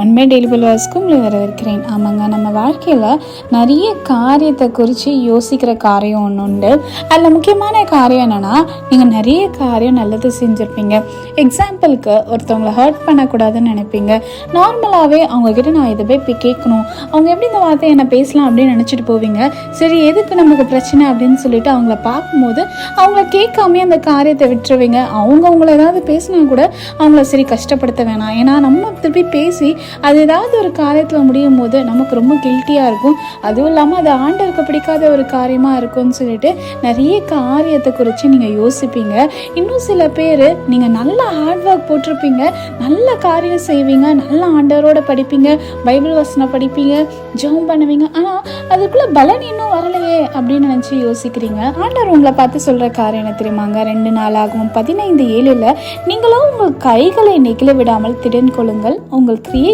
ஒன்மே daily பல்வாஸ்க்கும் உங்களை வரவேற்கிறேன். ஆமாங்க நம்ம வாழ்க்கையில் நிறைய காரியத்தை குறித்து யோசிக்கிற காரியம் ஒன்று உண்டு. அதில் முக்கியமான காரியம் என்னென்னா நீங்கள் நிறைய காரியம் நல்லது செஞ்சுருப்பீங்க. எக்ஸாம்பிளுக்கு ஒருத்தவங்களை ஹர்ட் பண்ணக்கூடாதுன்னு நினைப்பீங்க. நார்மலாகவே அவங்கக்கிட்ட நான் இதை போய் போய் கேட்கணும். அவங்க எப்படி இந்த வார்த்தையை என்ன பேசலாம் அப்படின்னு நினச்சிட்டு போவீங்க. சரி எதுக்கு நமக்கு பிரச்சனை அப்படின்னு சொல்லிட்டு அவங்கள பார்க்கும்போது அவங்கள கேட்காமே அந்த காரியத்தை விட்டுருவீங்க. அவங்க அவங்கள ஏதாவது பேசினா கூட அவங்கள சரி கஷ்டப்படுத்த வேணாம். ஏன்னா நம்ம திருப்பி பேசி அது ஏதாவது ஒரு காரியத்தில் முடியும் போது நமக்கு ரொம்ப கில்ட்டியாக இருக்கும். அதுவும் இல்லாமல் அது ஆண்டவருக்கு பிடிக்காத ஒரு காரியமாக இருக்கும்னு சொல்லிட்டு நிறைய காரியத்தை குறித்து நீங்கள் யோசிப்பீங்க. இன்னும் சில பேர் நீங்கள் நல்ல ஹார்ட் ஒர்க் போட்டிருப்பீங்க. நல்ல காரியம் செய்வீங்க. நல்ல ஆண்டவரோட படிப்பீங்க. பைபிள் வசனை படிப்பீங்க. ஜெபம் பண்ணுவீங்க. ஆனால் அதுக்குள்ளே பலன் இன்னும் வரலையே அப்படின்னு நினச்சி யோசிக்கிறீங்க. ஆண்டவர் உங்களை பார்த்து சொல்கிற காரியம் என்ன தெரியுமாங்க? ரெண்டு நாளாகவும் பதினைந்து ஏழில் நீங்களும் உங்கள் கைகளை நெகிழ விடாமல் திடன் கொள்ளுங்கள். உங்கள் கிரியைகளுக்கு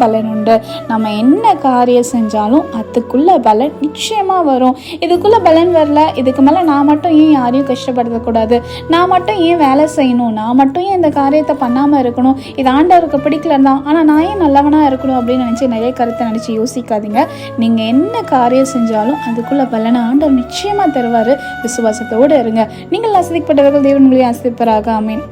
பலன் உண்டு நம்ம என்ன காரியம் செஞ்சாலும் அதுக்குள்ள பலன் நிச்சயமாக வரும். இதுக்குள்ள பலன் வரல இதுக்கு மேலே நான் மட்டும் ஏன் யாரையும் கஷ்டப்படுத்தக்கூடாது? நான் மட்டும் ஏன் வேலை செய்யணும்? நான் மட்டும் ஏன் இந்த காரியத்தை பண்ணாமல் இருக்கணும்? இது ஆண்டவருக்கு பிடிக்கல தான். ஆனால் நான் ஏன் நல்லவனாக இருக்கணும் அப்படின்னு நினச்சி நிறைய கருத்தை நினச்சி யோசிக்காதீங்க. நீங்கள் என்ன காரியம் செஞ்சாலும் அதுக்குள்ள பலனை ஆண்டவர் நிச்சயமாக தருவார். விசுவாசத்தோடு இருங்க. நீங்கள் ஆசிரிக்கப்பட்டவர்கள் தேவன் உங்களை ஆசிரிப்பராக ஆமீன்.